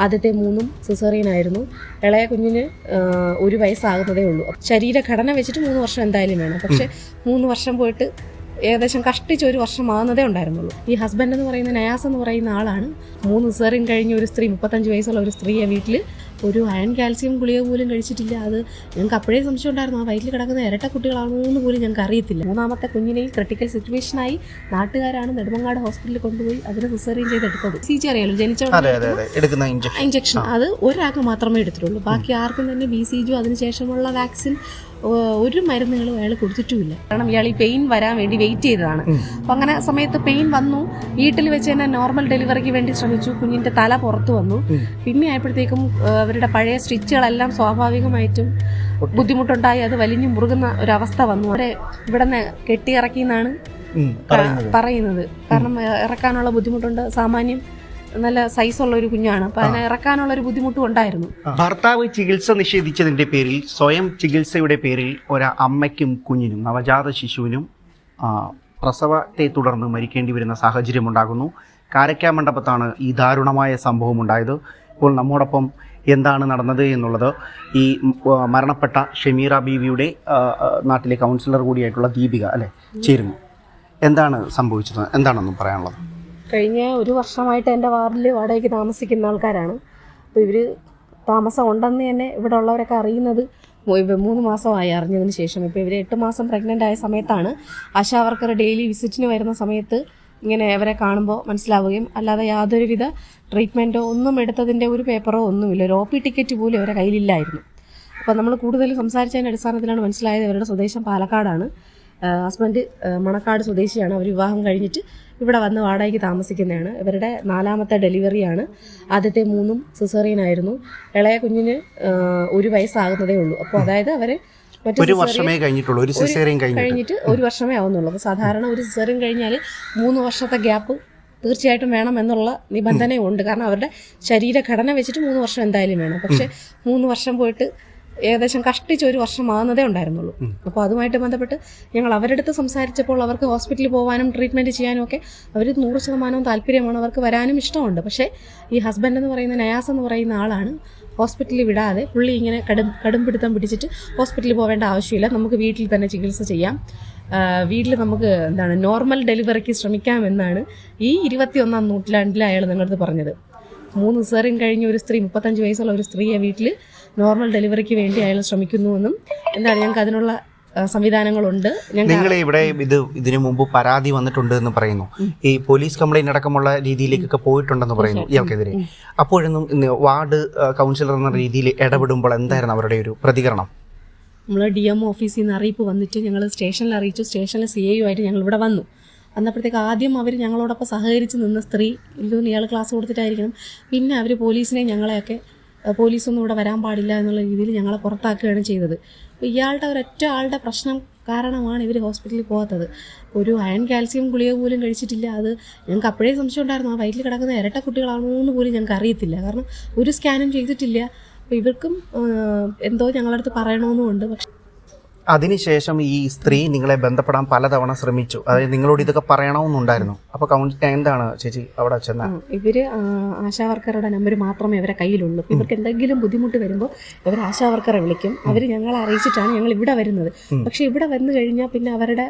ആദ്യത്തെ മൂന്നും സിസേറിയൻ ആയിരുന്നു. ഇളയ കുഞ്ഞിന് ഒരു വയസ്സാകുന്നതേ ഉള്ളൂ. ശരീരഘടന വെച്ചിട്ട് മൂന്ന് വർഷം എന്തായാലും വേണം. പക്ഷെ മൂന്ന് വർഷം പോയിട്ട് ഏകദേശം കഷ്ടിച്ച് ഒരു വർഷം ആകുന്നതേ ഉണ്ടായിരുന്നുള്ളൂ. ഈ ഹസ്ബൻഡ് എന്ന് പറയുന്ന നയാസ് എന്ന് പറയുന്ന ആളാണ്. മൂന്ന് സെറിൻ കഴിഞ്ഞ ഒരു സ്ത്രീ മുപ്പത്തഞ്ച് വയസ്സുള്ള ഒരു സ്ത്രീയെ വീട്ടിൽ ഒരു അയൺ കാൽസ്യം ഗുളിക പോലും കഴിച്ചിട്ടില്ല. അത് ഞങ്ങൾക്ക് അപ്പോഴേ സംശയം ഉണ്ടായിരുന്നു ആ വയറ്റിൽ കിടക്കുന്ന ഇരട്ട കുട്ടികളാണോ എന്ന് പോലും ഞങ്ങൾക്ക് അറിയത്തില്ല. മൂന്നാമത്തെ കുഞ്ഞിനെയും ക്രിട്ടിക്കൽ സിറ്റുവേഷനായി നാട്ടുകാരാണ് നെടുമങ്ങാട് ഹോസ്പിറ്റലിൽ കൊണ്ടുപോയി അതിന് സിസേറിയൻ ചെയ്തെടുത്തത്. സി ജി അറിയാലോ? ജനിച്ച ഇഞ്ചക്ഷൻ അത് ഒരാൾക്ക് മാത്രമേ എടുത്തിട്ടുള്ളൂ. ബാക്കി ആർക്കും തന്നെ ബി സി ജിയോ അതിനുശേഷമുള്ള വാക്സിൻ ഒരു മരുന്നുകളും അയാൾ കൊടുത്തിട്ടുമില്ല. കാരണം ഇയാൾ ഈ പെയിൻ വരാൻ വേണ്ടി വെയിറ്റ് ചെയ്തതാണ്. അപ്പം അങ്ങനെ സമയത്ത് പെയിൻ വന്നു. വീട്ടിൽ വെച്ച് തന്നെ നോർമൽ ഡെലിവറിക്ക് വേണ്ടി ശ്രമിച്ചു. കുഞ്ഞിന്റെ തല പുറത്തു വന്നു. പിന്നെ ആയപ്പോഴത്തേക്കും അവരുടെ പഴയ സ്റ്റിച്ചുകളെല്ലാം സ്വാഭാവികമായിട്ടും ബുദ്ധിമുട്ടുണ്ടായി. അത് വലിഞ്ഞു മുറുകുന്ന ഒരവസ്ഥ വന്നു. അവരെ ഇവിടെ നിന്ന് കെട്ടിയിറക്കി എന്നാണ് പറയുന്നത്. കാരണം ഇറക്കാനുള്ള ബുദ്ധിമുട്ടുണ്ട്. സാമാന്യം നല്ല സൈസുള്ള ഒരു കുഞ്ഞാണ്. അപ്പൊ അതിനെ ഇറക്കാനുള്ള ഒരു ബുദ്ധിമുട്ടും ഉണ്ടായിരുന്നു. ഭർത്താവ് ചികിത്സ നിഷേധിച്ചതിന്റെ പേരിൽ സ്വയം ചികിത്സയുടെ പേരിൽ ഒരു അമ്മയ്ക്കും കുഞ്ഞിനും നവജാത ശിശുവിനും പ്രസവത്തെ തുടർന്ന് മരിക്കേണ്ടി വരുന്ന സാഹചര്യം ഉണ്ടാകുന്നു. കാരക്കാ മണ്ഡപത്താണ് ഈ ദാരുണമായ സംഭവം ഉണ്ടായത്. ഇപ്പോൾ നമ്മോടൊപ്പം എന്താണ് നടന്നത് എന്നുള്ളത് ഈ മരണപ്പെട്ട ഷമീറ ബീവിയുടെ നാട്ടിലെ കൗൺസിലർ കൂടിയായിട്ടുള്ള ദീപിക അല്ലേ ചേരുന്നു. എന്താണ് സംഭവിച്ചത്? എന്താണെന്ന് പറയാനുള്ളത്? കഴിഞ്ഞ ഒരു വർഷമായിട്ട് എന്റെ വാർഡിൽ വാടകയ്ക്ക് താമസിക്കുന്ന ആൾക്കാരാണ്. അപ്പോൾ ഇവർ താമസം ഉണ്ടെന്ന് തന്നെ ഇവിടെ ഉള്ളവരൊക്കെ അറിയുന്നത് മൂന്ന് മാസമായി അറിഞ്ഞതിന് ശേഷം. ഇപ്പോൾ ഇവർ എട്ട് മാസം പ്രഗ്നന്റ് ആയ സമയത്താണ് ആശാ വർക്കർ ഡെയിലി വിസിറ്റിന് വരുന്ന സമയത്ത് ഇങ്ങനെ അവരെ കാണുമ്പോൾ മനസ്സിലാവുകയും അല്ലാതെ യാതൊരുവിധ ട്രീറ്റ്മെന്റോ ഒന്നും എടുത്തതിന്റെ ഒരു പേപ്പറോ ഒന്നുമില്ല. ഒരു ഒ പി ടിക്കറ്റ് പോലും അവരുടെ കയ്യിലില്ലായിരുന്നു. അപ്പോൾ നമ്മൾ കൂടുതൽ സംസാരിച്ചതിന്റെ അടിസ്ഥാനത്തിലാണ് മനസ്സിലായത് ഇവരുടെ സ്വദേശം പാലക്കാടാണ്. ഹസ്ബൻഡ് മണക്കാട് സ്വദേശിയാണ്. അവർ വിവാഹം കഴിഞ്ഞിട്ട് ഇവിടെ വന്ന് വാടകയ്ക്ക് താമസിക്കുന്നതാണ്. ഇവരുടെ നാലാമത്തെ ഡെലിവറിയാണ് ആദ്യത്തെ മൂന്നും സിസേറിയൻ ആയിരുന്നു. ഇളയ കുഞ്ഞിന് ഒരു വയസ്സാകുന്നതേ ഉള്ളൂ. അപ്പോൾ അതായത് അവർ ഒരു വർഷമേ കഴിഞ്ഞിട്ടുള്ളൂ. ഒരു സിസേറിയൻ കഴിഞ്ഞിട്ട്. കഴിഞ്ഞിട്ട് ഒരു വർഷമേ ആവുന്നുള്ളൂ. അപ്പോൾ സാധാരണ ഒരു സിസേറിയൻ കഴിഞ്ഞാൽ മൂന്ന് വർഷത്തെ ഗ്യാപ്പ് തീർച്ചയായിട്ടും വേണം എന്നുള്ള നിബന്ധനയുണ്ട്. കാരണം അവരുടെ ശരീരഘടന വെച്ചിട്ട് മൂന്ന് വർഷം എന്തായാലും വേണം. പക്ഷെ മൂന്ന് വർഷം പോയിട്ട് ഏകദേശം കഷ്ടിച്ച് ഒരു വർഷം ആകുന്നതേ ഉണ്ടായിരുന്നുള്ളൂ. അപ്പോൾ അതുമായിട്ട് ബന്ധപ്പെട്ട് ഞങ്ങൾ അവരുടെ അടുത്ത് സംസാരിച്ചപ്പോൾ അവർക്ക് ഹോസ്പിറ്റലിൽ പോകാനും ട്രീറ്റ്മെന്റ് ചെയ്യാനും ഒക്കെ അവർ നൂറ് ശതമാനവും താല്പര്യമാണ് അവർക്ക് വരാനും ഇഷ്ടമുണ്ട്. പക്ഷേ ഈ ഹസ്ബൻഡ് എന്ന് പറയുന്ന നയാസ് എന്ന് പറയുന്ന ആളാണ് ഹോസ്പിറ്റലിൽ വിടാതെ പുള്ളി ഇങ്ങനെ കടും കടുംപിടുത്തം പിടിച്ചിട്ട് ഹോസ്പിറ്റലിൽ പോവേണ്ട ആവശ്യമില്ല. നമുക്ക് വീട്ടിൽ തന്നെ ചികിത്സ ചെയ്യാം. വീട്ടിൽ നമുക്ക് എന്താണ് നോർമൽ ഡെലിവറിക്ക് ശ്രമിക്കാമെന്നാണ് ഈ ഇരുപത്തിയൊന്നാം നൂറ്റാണ്ടിൽ അയാൾ നിങ്ങളടുത്ത് പറഞ്ഞത്. മൂന്ന് സെറിയും കഴിഞ്ഞ ഒരു സ്ത്രീ മുപ്പത്തഞ്ച് വയസ്സുള്ള ഒരു സ്ത്രീയെ വീട്ടിൽ നോർമൽ ഡെലിവറിക്ക് വേണ്ടി അയാൾ ശ്രമിക്കുന്നുവെന്നും എന്താണ് ഞങ്ങൾക്ക് അതിനുള്ള സംവിധാനങ്ങളുണ്ട്. നിങ്ങൾ ഇവിടെ ഇത് ഇതിനു മുമ്പ് പരാതി വന്നിട്ടുണ്ട് എന്ന് പറയുന്നു. ഈ പോലീസ് കംപ്ലൈന്റ് അടക്കമുള്ള രീതിയിലേക്കൊക്കെ പോയിട്ടുണ്ടെന്ന് പറയുന്നു ഇയാൾക്കെതിരെ. അപ്പോഴൊന്നും വാർഡ് കൗൺസിലർ എന്ന രീതിയിൽ ഇടപെടുമ്പോൾ എന്തായിരുന്നു അവരുടെ ഒരു പ്രതികരണം? നമ്മൾ ഡി എം ഓഫീസിൽ നിന്ന് അറിയിപ്പ് വന്നിട്ട് ഞങ്ങൾ സ്റ്റേഷനിൽ അറിയിച്ചു. സ്റ്റേഷനിലെ സി ആയിട്ട് ഞങ്ങൾ ഇവിടെ വന്നു. വന്നപ്പോഴത്തേക്ക് ആദ്യം അവർ ഞങ്ങളോടൊപ്പം സഹകരിച്ച് നിന്ന സ്ത്രീ ഇതൊന്നും ഇയാൾ ക്ലാസ് കൊടുത്തിട്ടായിരിക്കണം. പിന്നെ അവർ പോലീസിനെ ഞങ്ങളെയൊക്കെ "ഏഹ്, പോലീസൊന്നും ഇവിടെ വരാൻ പാടില്ല എന്നുള്ള രീതിയിൽ ഞങ്ങളെ പുറത്താക്കുകയാണ് ചെയ്തത്. അപ്പോൾ ഇയാളുടെ ഒരൊറ്റ ആളുടെ പ്രശ്നം കാരണമാണ് ഇവർ ഹോസ്പിറ്റലിൽ പോകാത്തത്. ഒരു അയൺ കാൽസ്യം ഗുളിക പോലും കഴിച്ചിട്ടില്ല. അത് ഞങ്ങൾക്ക് അപ്പോഴേ സംശയം ഉണ്ടായിരുന്നു ആ വയറ്റിൽ കിടക്കുന്ന ഇരട്ട കുട്ടികളാണോ എന്ന് പോലും ഞങ്ങൾക്ക് അറിയത്തില്ല. കാരണം ഒരു സ്കാനും ചെയ്തിട്ടില്ല. അപ്പോൾ ഇവർക്കും എന്തോ ഞങ്ങളടുത്ത് പറയണമെന്നുമുണ്ട് പക്ഷെ അതിനുശേഷം ഈ സ്ത്രീ നിങ്ങളെ ബന്ധപ്പെടാൻ പലതവണ ശ്രമിച്ചു. അതായത് നിങ്ങളോട് ഇതൊക്കെ പറയണമെന്നുണ്ടായിരുന്നു. അപ്പൊ കൗണ്ട് എന്താണ് ചേച്ചി അവിടെ ചെന്ന? ഇവർ ആശാവർക്കറുടെ ആശാ വർക്കറുടെ നമ്പർ മാത്രമേ ഇവരെ കയ്യിലുള്ളൂ. ഇവർക്ക് എന്തെങ്കിലും ബുദ്ധിമുട്ട് വരുമ്പോൾ ഇവർ ആശാ വർക്കറെ വിളിക്കും. അവർ ഞങ്ങളെ അറിയിച്ചിട്ടാണ് ഞങ്ങൾ ഇവിടെ വരുന്നത്. പക്ഷെ ഇവിടെ വന്നു കഴിഞ്ഞാൽ പിന്നെ അവരുടെ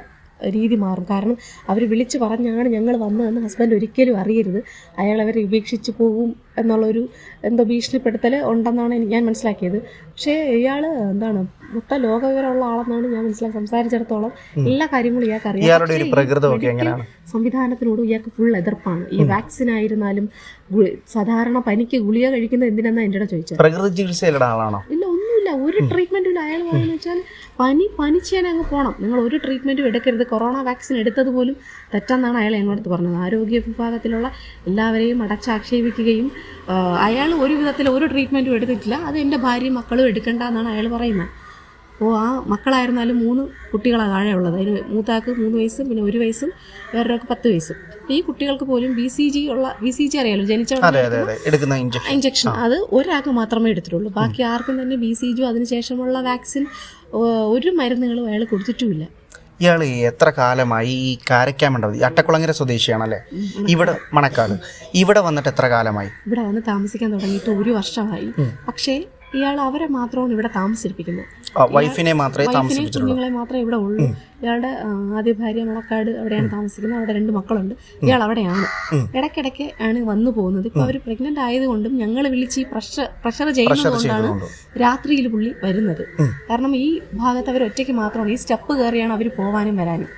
രീതി മാറും. കാരണം അവർ വിളിച്ചു പറഞ്ഞാണ് ഞങ്ങൾ വന്നതെന്ന് ഹസ്ബൻഡ് ഒരിക്കലും അറിയരുത്. അയാൾ അവരെ ഉപേക്ഷിച്ച് പോകും എന്നുള്ളൊരു എന്തോ ഭീഷണിപ്പെടുത്തൽ ഉണ്ടെന്നാണ് ഞാൻ മനസ്സിലാക്കിയത്. പക്ഷേ ഇയാൾ എന്താണ് മൊത്ത ലോകവിവരമുള്ള ആളെന്നാണ് ഞാൻ മനസ്സിലാക്കി സംസാരിച്ചിടത്തോളം എല്ലാ കാര്യങ്ങളും ഇയാൾക്ക് അറിയാം. സംവിധാനത്തിനോട് ഇയാൾക്ക് ഫുൾ എതിർപ്പാണ്. ഈ വാക്സിൻ ആയിരുന്നാലും സാധാരണ പനിക്ക് ഗുളിക കഴിക്കുന്നത് എന്തിനാണെന്ന് എന്റെ ചോദിച്ചത്. പ്രകൃതി ചികിത്സയിലുള്ള ആളാണോ? ഇല്ല ഒന്നുമില്ല. ഒരു ട്രീറ്റ്മെന്റും ഇല്ല അയാൾ പറയുന്നത് വെച്ചാൽ പനി പനിച്ചേനെ അങ്ങ് പോകണം നിങ്ങൾ ഒരു ട്രീറ്റ്മെന്റും എടുക്കരുത്. കൊറോണ വാക്സിൻ എടുത്തത് പോലും തെറ്റെന്നാണ് അയാൾ എന്നോടത്ത് പറഞ്ഞത്. ആരോഗ്യ വിഭാഗത്തിലുള്ള എല്ലാവരെയും അടച്ചാക്ഷേപിക്കുകയും അയാൾ ഒരു വിധത്തിൽ ഒരു ട്രീറ്റ്മെന്റും എടുത്തിട്ടില്ല. അത് എന്റെ ഭാര്യയും മക്കളും എടുക്കണ്ട എന്നാണ് അയാൾ പറയുന്നത്. അപ്പോൾ ആ മക്കളായിരുന്നാലും മൂന്ന് കുട്ടികളാണ് താഴെ ഉള്ളത് അതിന് മൂത്താക്ക് മൂന്ന് വയസ്സും പിന്നെ ഒരു വയസ്സും വേറൊരാൾക്ക് പത്ത് വയസ്സും. ഈ കുട്ടികൾക്ക് പോലും ബി സി ജി ഉള്ള ബി സി ജി അറിയാലോ ജനിച്ച ഇഞ്ചക്ഷൻ ഇഞ്ചക്ഷൻ അത്. ഒരാൾക്ക് മാത്രമേ എടുത്തിട്ടുള്ളൂ. ബാക്കി ആർക്കും തന്നെ ബി സി ജി അതിനുശേഷമുള്ള വാക്സിൻ ഒരു മരുന്നുകളും അയാൾ കൊടുത്തിട്ടുമില്ല. ഇയാൾ എത്ര കാലമായി ഈ കാരക്കാമണ്ടവതി അട്ടക്കുളങ്ങര സ്വദേശിയാണല്ലേ? ഇവിടെ മണക്കാട്. ഇവിടെ വന്നിട്ട് എത്ര കാലമായി? ഇവിടെ വന്ന് താമസിക്കാൻ തുടങ്ങിയിട്ട് ഒരു വർഷമായി. പക്ഷേ ഇയാൾ അവരെ മാത്രമാണ് ഇവിടെ താമസിപ്പിക്കുന്നത്. വൈഫിനെ മാത്രമേ കുഞ്ഞുങ്ങളെ മാത്രമേ ഇവിടെ ഉള്ളൂ. ഇയാളുടെ ആദ്യ ഭാര്യ മുളക്കാട് അവിടെയാണ് താമസിക്കുന്നത്. അവിടെ രണ്ട് മക്കളുണ്ട്. ഇയാൾ അവിടെയാണ്. ഇടയ്ക്കിടയ്ക്ക് ആണ് വന്നു പോകുന്നത്. ഇപ്പൊ അവർ പ്രഗ്നന്റ് ആയതുകൊണ്ടും ഞങ്ങൾ വിളിച്ച് ഈ പ്രഷർ പ്രഷർ ചെയ്യുന്നത് പ്രഷർ കൊണ്ടാണ് ചെയ്തുകൊണ്ട് രാത്രിയിൽ പുള്ളി വരുന്നത്. കാരണം ഈ ഭാഗത്ത് അവർ ഒറ്റയ്ക്ക് മാത്രമാണ്. ഈ സ്റ്റെപ്പ് കയറിയാണ് അവർ പോവാനും വരാനും.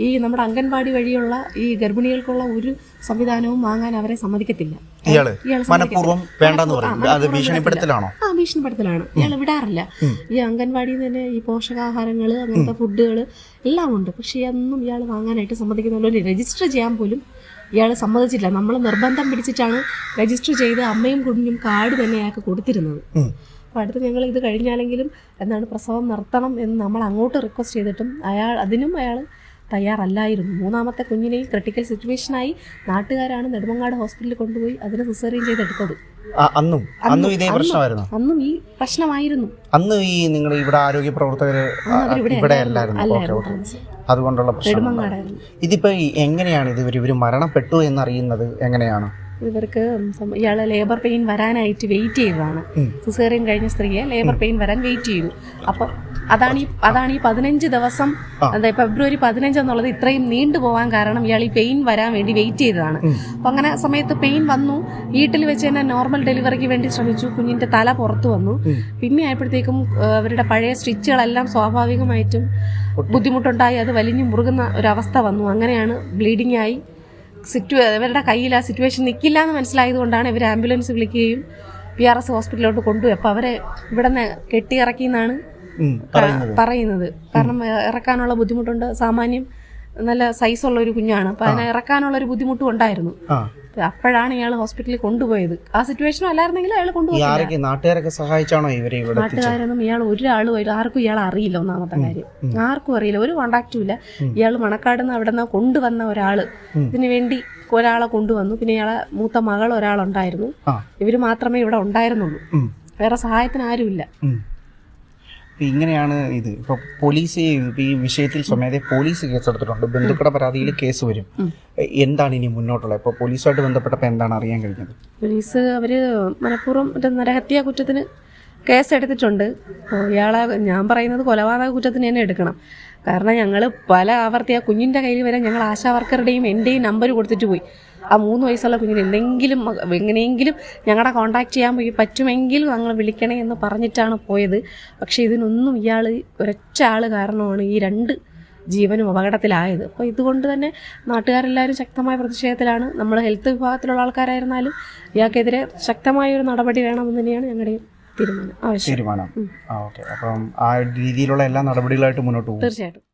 ഈ നമ്മുടെ അംഗൻവാടി വഴിയുള്ള ഈ ഗർഭിണികൾക്കുള്ള ഒരു സംവിധാനവും വാങ്ങാൻ അവരെ സമ്മതിക്കത്തില്ല. ഇയാൾ മനഃപൂർവം വേണ്ടെന്ന് പറയും അത് ഭീഷണിപ്പെടുത്തലാണ്? ആ ഭീഷണിപ്പെടുത്തലാണ്. ഇയാൾ വിടാറില്ല. ഈ അംഗൻവാടിയിൽ തന്നെ ഈ പോഷകാഹാരങ്ങൾ അങ്ങനത്തെ ഫുഡുകൾ എല്ലാം ഉണ്ട്. പക്ഷേ അന്നും ഇയാൾ വാങ്ങാനായിട്ട് സമ്മതിക്കുന്നില്ല രജിസ്റ്റർ ചെയ്യാൻ പോലും ഇയാൾ സമ്മതിച്ചില്ല നമ്മൾ നിർബന്ധം പിടിച്ചിട്ടാണ് രജിസ്റ്റർ ചെയ്ത് അമ്മയും കുഞ്ഞും കാർഡ് തന്നെ അയാൾക്ക് കൊടുത്തിരുന്നത്. അപ്പോൾ അടുത്ത് ഞങ്ങൾ ഇത് കഴിഞ്ഞാലെങ്കിലും എന്താണ് പ്രസവം നിർത്തണം എന്ന് നമ്മൾ അങ്ങോട്ട് റിക്വസ്റ്റ് ചെയ്തിട്ടും അയാൾ അതിനും അയാൾ തയ്യാറല്ലായിരുന്നു. മൂന്നാമത്തെ കുഞ്ഞിനെയും ക്രിട്ടിക്കൽ സിറ്റുവേഷനായി നാട്ടുകാരാണ് നെടുമങ്ങാട് ഹോസ്പിറ്റലിൽ കൊണ്ടുപോയി അതിന് സിസേറിയൻ ചെയ്തെടുത്തത്. അന്നും അന്നും ഇതേ പ്രശ്നമായിരുന്നു? അന്നും ഈ പ്രശ്നമായിരുന്നു. അന്ന് ഈ നിങ്ങൾ ഇവിടെ ആരോഗ്യ പ്രവർത്തകർ ഇവിടെ അല്ലായിരുന്നു. അതുകൊണ്ടുള്ള പ്രശ്നം. ഇതിപ്പോ എങ്ങനെയാണ് ഇത് ഇവർ ഇവർ മരണപ്പെട്ടു എന്നറിയുന്നത് എങ്ങനെയാണ്? ഇവർക്ക് ഇയാൾ ലേബർ പെയിൻ വരാനായിട്ട് വെയിറ്റ് ചെയ്തതാണ്. സിസേറിയൻ കഴിഞ്ഞ സ്ത്രീയെ ലേബർ പെയിൻ വരാൻ വെയിറ്റ് ചെയ്തു. അപ്പൊ അതാണ് ഈ അതാണ് ഈ പതിനഞ്ച് ദിവസം ഫെബ്രുവരി പതിനഞ്ച് എന്നുള്ളത് ഇത്രയും നീണ്ടു പോകാൻ കാരണം ഇയാൾ ഈ പെയിൻ വരാൻ വേണ്ടി വെയിറ്റ് ചെയ്തതാണ്. അപ്പൊ അങ്ങനെ സമയത്ത് പെയിൻ വന്നു. വീട്ടിൽ വെച്ച് തന്നെ നോർമൽ ഡെലിവറിക്ക് വേണ്ടി ശ്രമിച്ചു. കുഞ്ഞിന്റെ തല പുറത്തു വന്നു. പിന്നെ ആയപ്പോഴത്തേക്കും അവരുടെ പഴയ സ്റ്റിച്ചുകളെല്ലാം സ്വാഭാവികമായിട്ടും ബുദ്ധിമുട്ടുണ്ടായി. അത് വലിഞ്ഞു മുറുകുന്ന ഒരവസ്ഥ വന്നു. അങ്ങനെയാണ് ബ്ലീഡിംഗ് ആയി. സിറ്റു ഇവരുടെ കയ്യിൽ ആ സിറ്റുവേഷൻ നിൽക്കില്ല എന്ന് മനസ്സിലായതുകൊണ്ടാണ് ഇവർ ആംബുലൻസ് വിളിക്കുകയും പി ആർ എസ് ഹോസ്പിറ്റലിലോട്ട് കൊണ്ടുപോയി. അപ്പോൾ അവരെ ഇവിടെ നിന്ന് കെട്ടിയിറക്കി എന്നാണ് പറയുന്നത്. കാരണം ഇറക്കാനുള്ള ബുദ്ധിമുട്ടുണ്ട്. സാമാന്യം നല്ല സൈസുള്ള ഒരു കുഞ്ഞാണ്. അപ്പം അതിനെ ഇറക്കാനുള്ള ഒരു ബുദ്ധിമുട്ടും ഉണ്ടായിരുന്നു. അപ്പോഴാണ് ഇയാൾ ഹോസ്പിറ്റലിൽ കൊണ്ടുപോയത്. ആ സിറ്റുവേഷൻ അല്ലായിരുന്നെങ്കിൽ അയാൾ കൊണ്ടുപോയി നാട്ടുകാരൊക്കെ സഹായിച്ചാണോ ഇവരെ നാട്ടുകാരൊന്നും ഇയാൾ ഒരാളും ആർക്കും ഇയാൾ അറിയില്ല ഒന്നാമത്തെ കാര്യം. ആർക്കും അറിയില്ല. ഒരു കോണ്ടാക്റ്റും ഇല്ല. ഇയാൾ മണക്കാട് നിന്ന് അവിടെ നിന്ന് കൊണ്ടുവന്ന ഒരാൾ. ഉം. ഇതിനു വേണ്ടി ഒരാളെ കൊണ്ടുവന്നു. പിന്നെ ഇയാളെ മൂത്ത മകൾ ഒരാളുണ്ടായിരുന്നു. ഇവർ മാത്രമേ ഇവിടെ ഉണ്ടായിരുന്നുള്ളൂ. വേറെ സഹായത്തിന് ആരുമില്ല. ഇപ്പൊ ഇങ്ങനെയാണ് ഇത്. ഇപ്പൊ പോലീസ് ഈ വിഷയത്തിൽ സ്വമേധ പോലീസ് കേസെടുത്തിട്ടുണ്ട്. ബന്ധുക്കളുടെ പരാതിയിൽ കേസ് വരും. എന്താണ് ഇനി മുന്നോട്ടുള്ളത്? ഇപ്പൊ പോലീസുമായിട്ട് ബന്ധപ്പെട്ടപ്പോൾ എന്താണ് അറിയാൻ കഴിഞ്ഞത്? പോലീസ് അവർ മനഃപൂർവം മറ്റേ നരഹത്യാ കുറ്റത്തിന് കേസെടുത്തിട്ടുണ്ട്. ഇയാളെ ഞാൻ പറയുന്നത് കൊലപാതക കുറ്റത്തിന് തന്നെ എടുക്കണം. കാരണം ഞങ്ങൾ പല ആവർത്തി ആ കുഞ്ഞിന്റെ കയ്യിൽ വരെ ഞങ്ങൾ ആശാ വർക്കറുടെയും എന്റെയും നമ്പർ കൊടുത്തിട്ട് പോയി. ആ മൂന്ന് വയസ്സുള്ള കുഞ്ഞിന് എന്തെങ്കിലും എങ്ങനെയെങ്കിലും ഞങ്ങളുടെ കോൺടാക്ട് ചെയ്യാൻ പോയി പറ്റുമെങ്കിൽ ഞങ്ങൾ വിളിക്കണേ എന്ന് പറഞ്ഞിട്ടാണ് പോയത്. പക്ഷേ ഇതിനൊന്നും ഇയാൾ ഒരൊറ്റ ആൾ കാരണമാണ് ഈ രണ്ട് ജീവനും അപകടത്തിലായത്. അപ്പോൾ ഇതുകൊണ്ട് തന്നെ നാട്ടുകാരെല്ലാവരും ശക്തമായ പ്രതിഷേധത്തിലാണ്. നമ്മൾ ഹെൽത്ത് വിഭാഗത്തിലുള്ള ആൾക്കാരായിരുന്നാലും ഇയാൾക്കെതിരെ ശക്തമായ ഒരു നടപടി വേണമെന്ന് തന്നെയാണ് ഞങ്ങളുടെയും തീരുമാനം. ആ ഓക്കെ. അപ്പം ആ രീതിയിലുള്ള എല്ലാ നടപടികളായിട്ട് മുന്നോട്ട് പോകും. തീർച്ചയായിട്ടും.